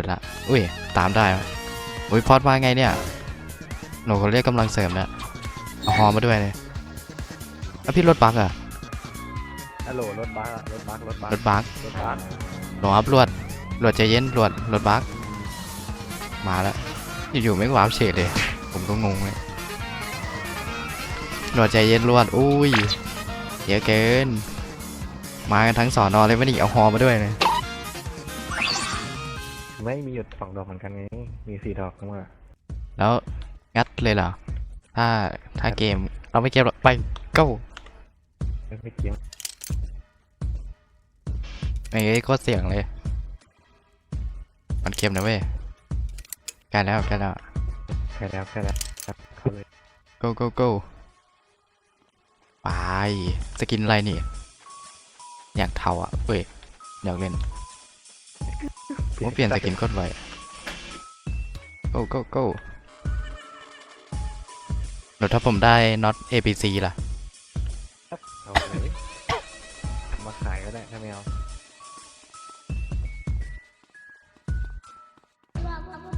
ดูละอุ้ย ตามได้วะอุ้ยพอดมาไงเนี่ย หนูเขาเรียกกำลังเสริมเนี่ยเอาฮอมาด้วยเลยแล้วพี่รถบักอะฮัลโหลรถบัสอะรถบัสรถบัสรถบักรถบัสรอครับรวดรวดใจเย็นรวดรถบักมาแล้วอยู่ๆไม่งว้าวเฉยเลย ผมก็งงเลยรวดใจเย็นรวดอุ้ยเยอะเกิน มากันทั้งสอนอเลยไม่นี่เอาฮอมาด้วยเลย ไม่มีหยุดสองดอกเหมือนกันไง มีสี่ดอกเข้ามาแล้วงัดเลยเหรอ ถ้าถ้าเกมเราไม่เกมหรอกไป go ไม่ไม่เกี่ยงไม่เอ้ยโคตรเสียงเลย มันเกมนะเว้ยใกล้แล้วใกล้แล้ว แค่แล้วแค่แล้วครับเข้าเลย go go go ไป สกินอะไรนี่ อยากเทาอะเว้ยอยากเล่น ผมว่าเปลี่ยนสกินโคตรไว go go go แล้วถ้าผมได้ not abc ล่ะ เอาเลยมาขายก็ได้ถ้าไม่เอา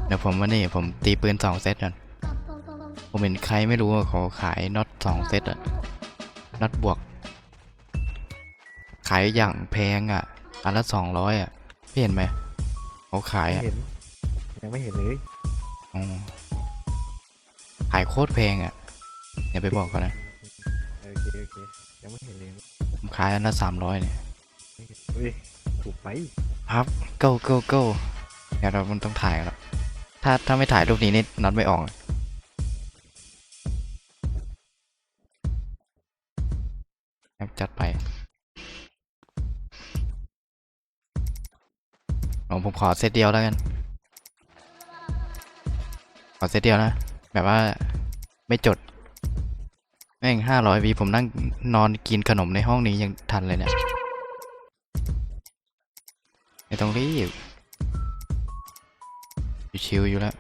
เดี๋ยวผมว่านี่ผมตีปืนสองเซตกันผมเห็นใครไม่รู้ว่าเขาขายน็อตสองเซตอะน็อตบวก ขายอย่างแพงอะอันละสองร้อยอะพี่เห็นไหม เขาขายไม่อะเห็น ยังไม่เห็นเลยอ๋อขายโคตรแพงอะอย่าไปบอกเขานะ โอเคโอเคยังไม่เห็นเลยผมขายอันละสามร้อยเนี่ย เฮ้ยถูกไปครับ go go go เดี๋ยวเรามันต้องถ่ายแล้ว ถ้าถ้าไม่ถ่ายรูปนี้นี่น็อตไม่ออกครับ ผมขอเซตเดียวแล้วกัน ขอเซตเดียวนะ แบบว่าไม่จด แม่งห้าร้อยวีผมนั่งนอนกินขนมในห้องนี้ยังทันเลยเนี่ยไม่ต้องรีบชิวๆอยู่แล้ว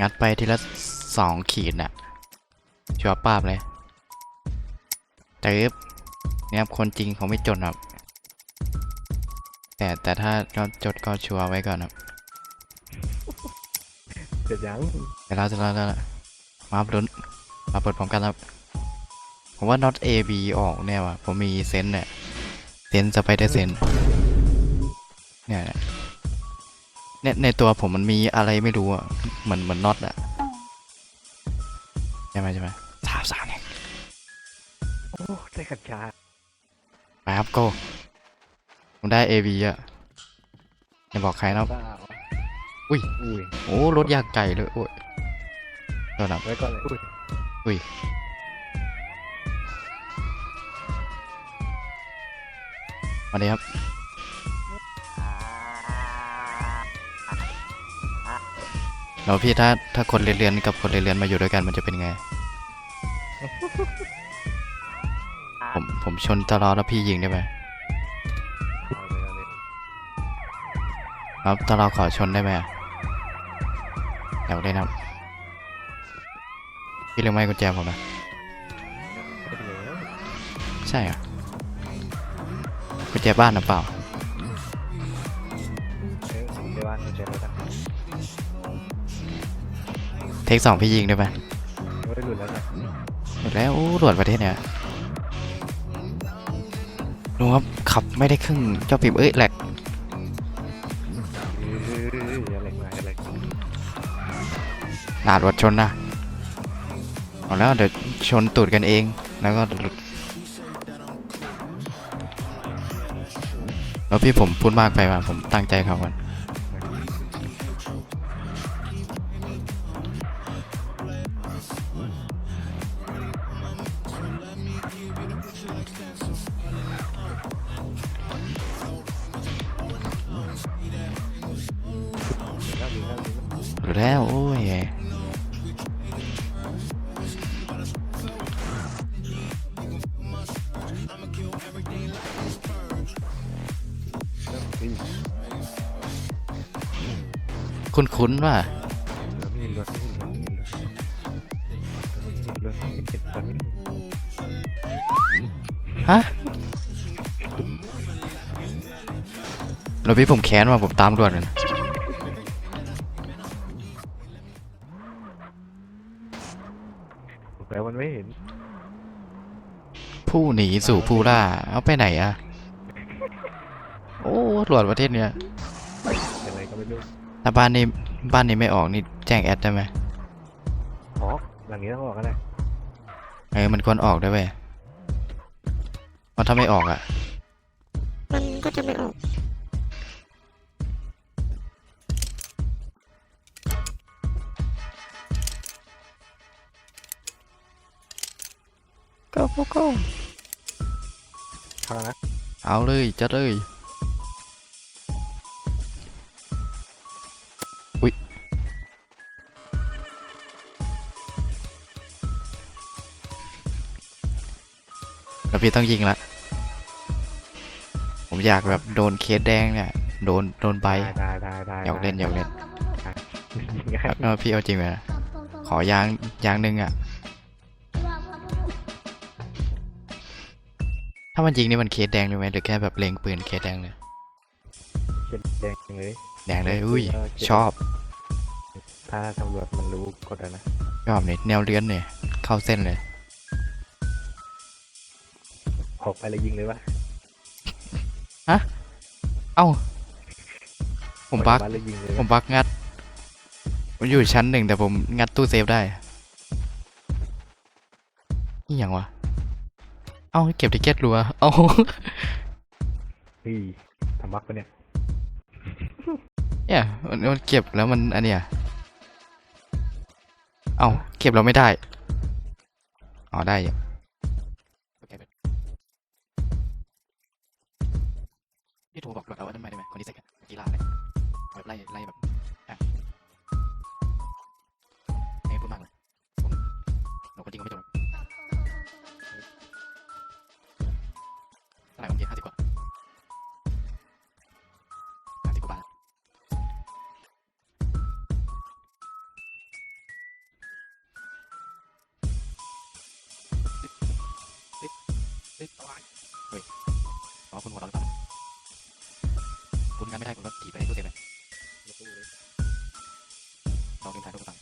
งัดไปทีละสองขีดน่ะชัวป้าบเลยเติบ เนี่ยครับคนจริงเขาไม่จดครับ แต่แต่ถ้าก็จดก็ชัวร์ไว้ก่อนครับเสร็จยังเดี๋ยวเราจะเราจะมาลุ้นมาเปิดพร้อมกันครับ ผมว่า not A B ออกเนี่ยว่ะผมมีเซนส์เนี่ยเซนสไปเดอร์เซนเนี่ยเนี่ยในในตัวผมมันมีอะไรไม่รู้อะเหมือนเหมือนน็อตอะใช่ไหมใช่ไหมสามสามเนี่ยโอ้ได้กัญชา ไปครับโกผมได้ A B อะอย่าบอกใครนะบ้าเหรออุ้ย อุ้ยโอ้รถยากไก่เลยโอ้ยตัวหนับไว้ก่อนเลยอุ้ยมาเลยครับแล้วพี่ถ้าถ้าคนเรียนๆกับคนเรียนๆมาอยู่ด้วยกันมันจะเป็นไง ผมผมชนตลอดแล้วพี่ยิงได้ไหมเอาเลยเอาเลยครับตลอดขอชนได้ไหมอยากเล่นครับพี่ลืมไม้กุญแจผมนะได้ไปแล้วใช่เหรอกุญแจบ้านหรือเปล่าเออเดี๋ยวว่าเดี๋ยวรถอะเทคสองพี่ยิงได้ไหมโอ้ยหลุดแล้วจ้ะหมดแล้วโอ้ตรวจประเทศเนี่ยลุง ครับ ขับไม่ได้ครึ่งเจ้าปิบเอ้ยแหลกอออย่าเหล็กมาอย่าเหนาดชนนะเอาแล้วเดี๋ยวชนตูดกันเอง แล้วก็หลุดแล้วพี่ผมพูดมากไปว่ะผมตั้งใจเขาก่อน อยู่แล้วโอ้ยคุ้นๆว่ะฮะเราพี่ผมแค้นว่าผมตามด่วนกัน แปลมันไม่เห็นผู้หนีสู่ผู้ล่า เอาไปไหนอะโอ้ตรวจประเทศเนี้ยเป็นอะไรก็ไม่รู้ถ้าบ้านนี้บ้านนี้ไม่ออกนี่แจ้งแอดได้ไหมออกหลังนี้ต้องออกก็ได้เออมันควรออกด้วยเว้ยเพราะถ้าไม่ออกอะมันก็จะไม่ออก ก็ก็ก็เข้าแล้วนะเอาเลยจัดเลยอุ้ยแล้วพี่ต้องยิงละผมอยากแบบโดนเคสแดงเนี่ยโดนโดนใบได้ได้ได้ได้อยากเล่นอยากเล่นง่ายเออพี่เอาจริงเลยนะขอยางยางหนึ่งอะ ถ้ามันยิงนี่มันเคสแดงเลยไหมหรือแค่แบบเล็งปืนเคสแดงเลยเจ็ดแดงเลยแดงเลยอุ้ยชอบ ถ้าตำรวจมันรู้กดอะนะชอบเนี่ยแนวเลี้ยนเนี่ยเข้าเส้นเลยออกไปเลยยิงเลยวะเอ้าผมบักออเลยยิงเลยผมบักงัดผมอยู่ชั้นหนึ่งแต่ผมงัดตู้เซฟได้นี่อย่างวะ เอ้าเก็บติเก็ตรัวเอ้าพี่ทำบักปะเนี่ย เนี่ยมันมันเก็บแล้วมันอันเนี้ยเอ้าเก็บเราไม่ได้อ๋อได้อยู่พี่โทรบอกเราว่าทำไมได้ไหมคนที่เซ็กกีฬาเลยแบบไล่ไล่แบบ เฮ้ยอ๋อคุณหัวเราะหรือเปล่าคุณงานไม่ได้คุณก็ขี่ไปตู้เซฟเลยลองเกมถ่ายรูปให้ฟัง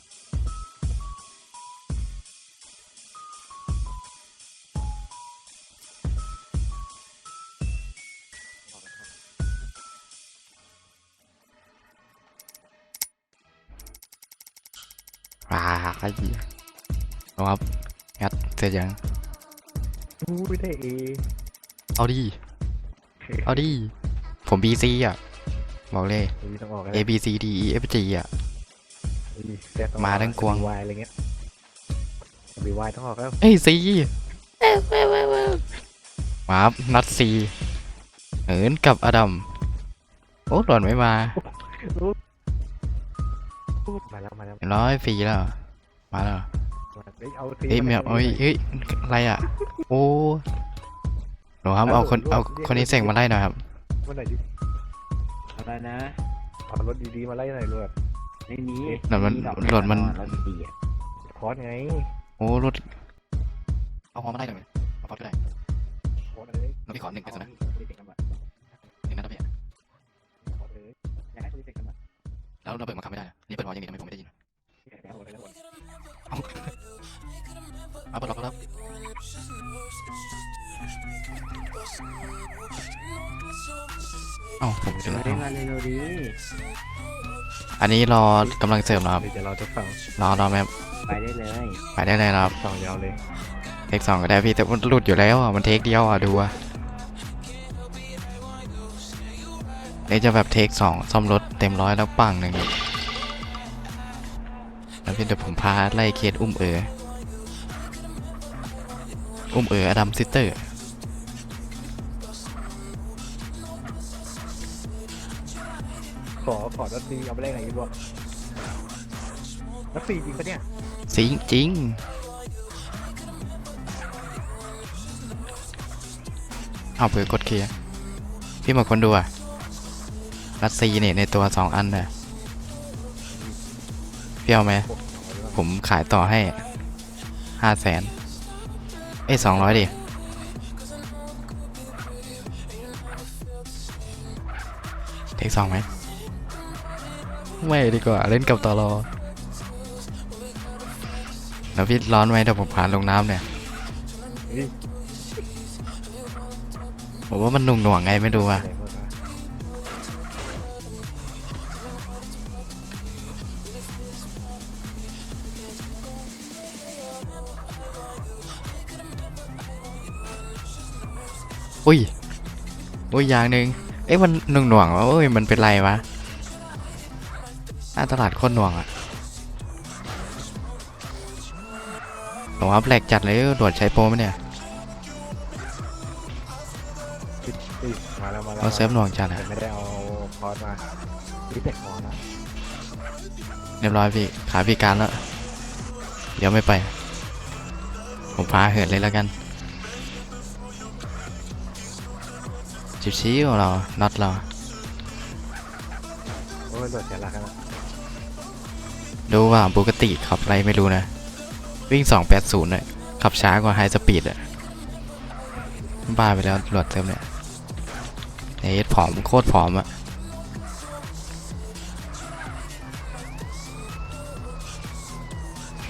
ว้ายเอาครับงัดเสร็จยัง อุ้ยได้เอเอาดิ เอาดิ ผม BC อะ บอกเลย อุ้ยต้องออกแล้ว A B C D E F G อะ อุ้ยแซ่บต้องออกมาทั้งกวง วายอะไรเงี้ยบีวายต้องออกแล้วเอ้ย C มาครับนัด C เหินกับอดัม โอ้หล่อนไม่มามาแล้วมาแล้วเรียบร้อยฟรีแล้ว มาแล้ว เฮ้ยเอาเอ้ยเมียเอ้ยเฮ้ยอะไรอะ โอ้หนูครับเอาคนเอาคนนี้เสกมาไล่หน่อยครับเมื่อไหร่ดิอะไรนะ เอารถดีๆมาไล่หน่อยรถไม่มีหล่นมันดอกหล่นมัน รถดีๆอะคอร์สไงโอ้รถเอาหัวมาไล่หน่อยไหมเอาพอดก็ได้คอร์สเลยน้องพี่ขอหนึ่งเป็นสนะเอาที่เด็กกันมาหนึ่งนัดนะพี่คอร์สเลยอยากให้คนที่เด็กกันมาแล้วเราเปิดมาขับไม่ได้อะนี่เปิดวอลยังไงทำไมผมไม่ได้ยินเอาเลยนะเอา เปิดล็อกแล้วเอ้าผมจะมาเอ้ามาเร็วๆดีอันนี้รอกำลังเสริมนะครับ เดี๋ยวเราจะฟังรอรอแม่ไปได้เลยไปได้เลยนะครับ สองยาวเลย เทคสองก็ได้พี่แต่มันหลุดอยู่แล้วอะมันเทคเดียวอะดูอะนี่จะแบบเทคสองซ่อมรถเต็มร้อยแล้วปังหนึ่งแล้วพี่เดี๋ยวผมพาไล่เคสอุ้มเอ๋อ อุ้มเอ๋ออดัมซิสเตอร์ ขอขอรถดีเอาไปเล่นไหนดีบอกรถฟรีจริงปะเนี่ยสิงจริง เอาเผื่อกดเคลียร์ พี่หมดคนดูอะ รัสซีเนี่ยในตัวสองอันน่ะพี่เอาไหม ผมขายต่อให้ห้าแสน เอ้สองร้อยดิเทคสองไหม ไม่ดีกว่า เล่นกับตอรอแล้วพี่ร้อนไหมเดี๋ยวผมพาลงน้ำเนี่ยเฮ้ยผมว่ามันหนุ่งหน่วงๆไงไม่รู้อะอะไรหมดวะ อุ้ยอุ้ยอย่างหนึ่งเอ๊ะมันหนุ่งหน่วงๆวะเอ้ยมันเป็นไรวะหน้าตลาดโคตรหน่วงอะผมว่าแปลกจัดเลยตรวจใช้โปรไหมเนี่ยเฮ้ยมาแล้วมาแล้วเอาเซิร์ฟหน่วงจัดแต่อะไม่ได้เอาคอร์สมารีเทคมอนะเรียบร้อยพี่ขาพี่การแล้ว เดี๋ยวไม่ไป ผมพาเหินเลยแล้วกัน จิบชี้ของเราน็อตเราโอ้ยโดดเสียหลักกันละดูว่าปกติขับอะไรไม่รู้นะ วิ่ง 280เลยขับช้ากว่าไฮสปีดอะบ้าไปแล้วตำรวจเติมเนี่ยไอ้เอสผอมโคตรผอมอะ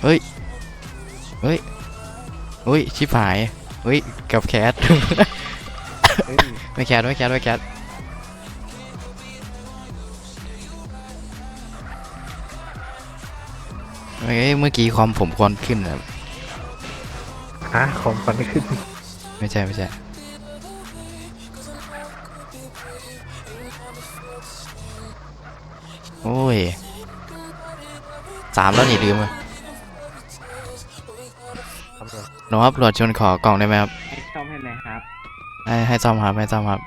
เฮ้ย เฮ้ยเฮ้ย ชิบหาย เฮ้ย กับแคทเฮ้ย ไม่แคทไม่แคทไม่แคทเฮ้ยเมื่อกี้คอมผมคอนขึ้นอะฮะคอมฟันขึ้นไม่ใช่ไม่ใช่โอ้ยสามแล้วนี่ลืมอะทำเลย หนูครับตรวจชนขอกล่องได้ไหมครับ ให้ให้ซ่อมครับให้ซ่อมครับ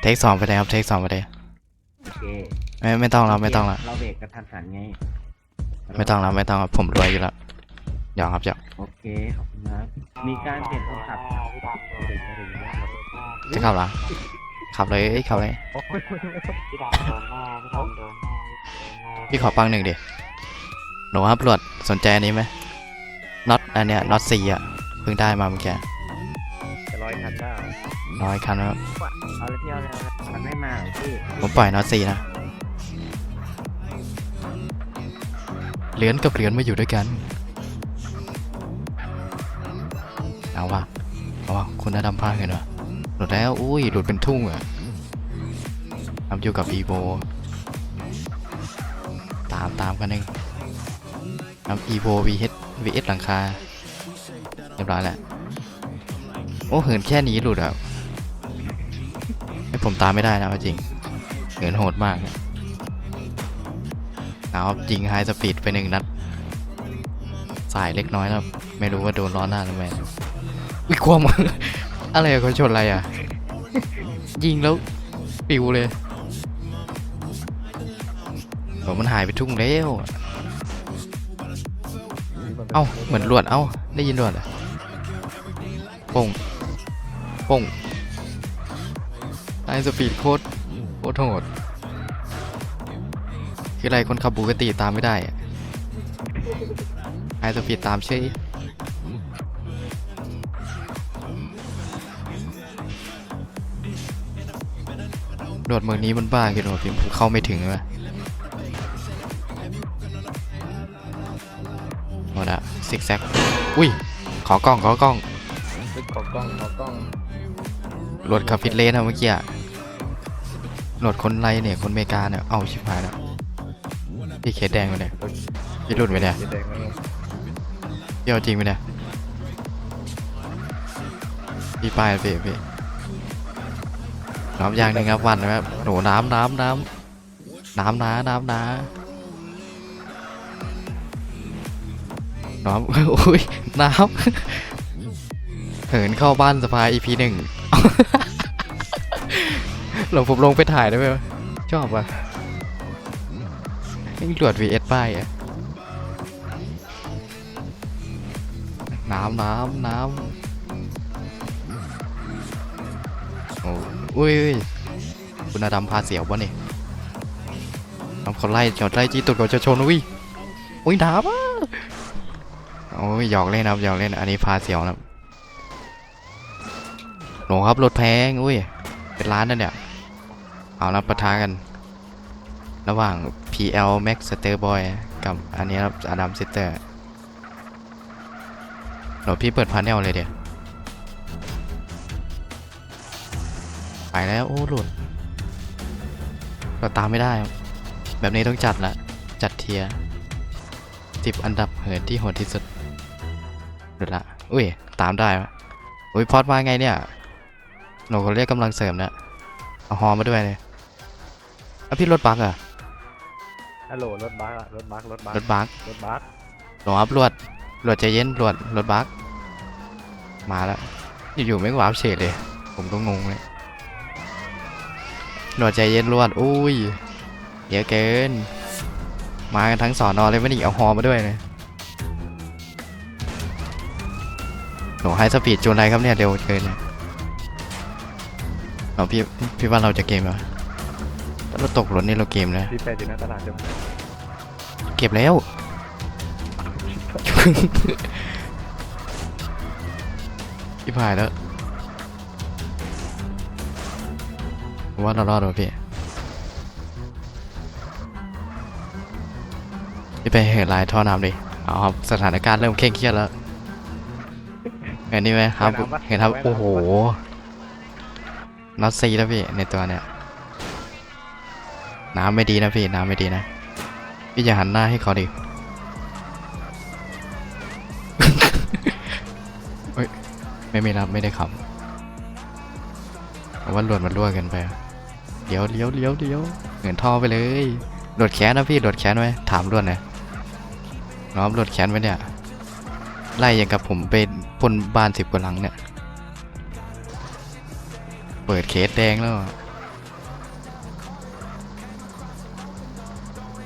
เทคสองไปเลยครับ เทคสองไปเลย โอเคไม่ไม่ต้องแล้วไม่ต้องแล้วเราเบรกกระทันหันไงไม่ต้องแล้วไม่ต้องครับผมรวยอยู่แล้วหยอกครับหยอกโอเคขอบคุณครับมีการเปลี่ยนคนขับถึงมาถึงแล้วจะขับเหรอขับเลยเอ้ยขับเลยโอ้ยพี่ดำโดนแน่พี่ดำโดนแน่พี่ดำโดนแน่พี่ขอปังหนึ่งดิหนูครับตรวจสนใจอันนี้ไหมน็อตอันเนี้ยน็อตสี่อะเพิ่งได้มาเมื่อกี้จะ ร้อยคันได้ร้อยคันนะครับเอาเลยพี่เอาเลยเอาเลยมันไม่มาเหรอพี่ผมปล่อยน็อตสี่นะเหรียญกับเหรียญมาอยู่ด้วยกันเอาว่ะเอาว่ะคุณน่าดำพลาดเห็นวะหลุดแล้วอุ้ยหลุดเป็นทุ่งอะทำอยู่กับอีโบตามตามกันเองทำอีโบวีเอสวีเอสหลังคาเรียบร้อยแล้ว โอ้เหินแค่นี้หลุดอะให้ผมตามไม่ได้นะจริง เหินโหดมากเนี่ยเอาครับยิงไฮสปีดไปหนึ่งนัด สายเล็กน้อยแล้วไม่รู้ว่าโดนล้อหน้าหรือไม่วิความอะไรเขาชนอะไรอะ ยิงแล้วปิวเลยผมมันหายไปทุ่งแล้วเอ้าเหมือนรวดเอ้าได้ยินรวดอะปง ป่งไฮสปีดโคตรโคตรโหดคืออะไรคนขับบูกติตามไม่ได้ไฮสปีดตามเช่โดดเมืองนี้มันบ้าคือโดดพิมพ์เข้าไม่ถึงเลยหมดอะซิกแซกอุ้ย ขอกล้อง ขอกล้องขอกล้อง ขอกล้อง หลดคาฟิตเลสอะเมื่อกี้อะโหลดคนไรเนี่ย คนอเมริกาเนี่ย เอ้าชิบหายแล้วพี่เคสแดงไปเนี่ยพี่หลุดไปเนี่ยจะแดงไหมพี่เอาจริงไปเนี่ยพี่ป้ายพี่พี่น้ำยางหนึ่งครับวันนะครับโหนูน้ำน้ำน้ำน้ำน้าน้ำน้าน้ำ โอ้ยน้ำ เหินเข้าบ้านสภา EP หนึ่ง หลงผมลงไปถ่ายได้ไหมวะชอบว่ะนี่ตรวจ VS ป้ายอะน้ำน้ำน้ำโอ้อุ้ยคุณอาดำพาเสียวบ่เนี่ยทำเขาไล่จอดไล่จี้ตุดก่อนจะชนอุ้ยอุ้ยน้ำอะโอ้ยหยอกเล่นนะครับหยอกเล่น อันนี้พาเสียวนะครับ หลงครับรถแพงอุ้ย เป็นร้านนั่นเนี่ยเอาละประทะกัน ระหว่าง PL Max s t e r Boy กับอันนี้ครับอดัมซิสเตอร์เดี๋ยวพี่เปิดพาร์เนลเลยเดี๋ยวไปแล้ว โอ้หลุดเราตามไม่ได้แบบนี้ต้องจัดละ จัดเทียสิบอันดับเหินที่โหดที่สุดหลุดละ อุ้ย ตามได้อุ้ยพอดมาไงเนี่ย หนูก็เรียกกำลังเสริมเนี่ยเอาฮอมาด้วยเลยอะพี่รถบักเหรอะฮัลโหลรถบัสอะรถบัสรถบัสรถบักรถบัสหลวงครับรวดรวดใจเย็นรวดรถบักมาแล้วอยู่ๆไม่งวาร์ปเฉยเลย ผมก็งงเลยรวดใจเย็นรวดอุ้ยเยอะเกิน มากันทั้งสอนอเลยไม่ได้เอาฮอมาด้วยเลยหนูไฮสปีดจูนอะไรครับเนี่ยเร็วเกินเลย เอาพี่พี่ว่าเราจะเกมเหรอถ้าเราตกรถนี่เราเกมนะพี่แปดอยู่หน้าตลาดจมเก็บแล้ว พี่พายแล้วผมว่าเรารอดว่ะพี่พี่ไปเห็นลายท่อน้ำดิเอาครับสถานการณ์เริ่มเคร่งเครียดแล้วเห็นนี่ไหมครับเห็นครับโอ้โห น็อตซีแล้วพี่ในตัวเนี่ยน้ำไม่ดีนะพี่น้ำไม่ดีนะ พี่อย่าหันหน้าให้เขาดิเฮ้ยไม่มีรับไม่ได้ขับเพราะว่าหลวดมันรั่วกันไปเดี๋ยวเลี้ยวเลี้ยวเลี้ยวเหมือนท่อไปเลยโดดแขนนะพี่โดดแขนไว้ถามรวดหน่ยน้องโดดแขนไว้เนี่ยไล่อย่างกับผมเป็นพลบานสิบกว่าหลังเนี่ย เปิดเคสแดงแล้วอะ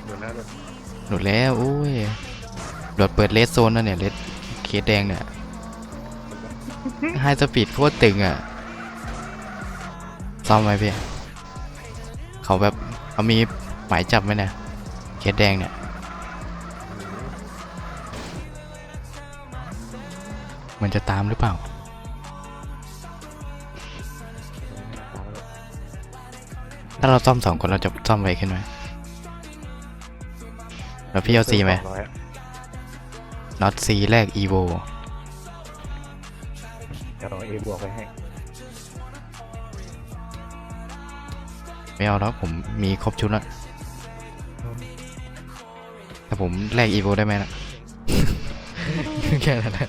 เดี๋ยวแล้วรถหลุดแล้วอุ้ยหลุดเปิดเลสโซนแล้วเนี่ยเลสเคสแดงเนี่ยไฮสปีดโคตรตึงอะซ่อมไหมพี่เขาแบบเขามีหมายจับไหมเนี่ยเคสแดงเนี่ยมันจะตามหรือเปล่า ถ้าเราซ่อมสองคนเราจะซ่อมไวขึ้นไหมแล้วพี่เอาซีไหมสองร้อยอะน็อตซีแรกอีโวเดี๋ยวเราเอบวกไปให้ ไม่เอาแล้วผมมีครบชุดแล้วแต่ผมแลกอีโวได้ไหมนะ แค่นั้นแหละ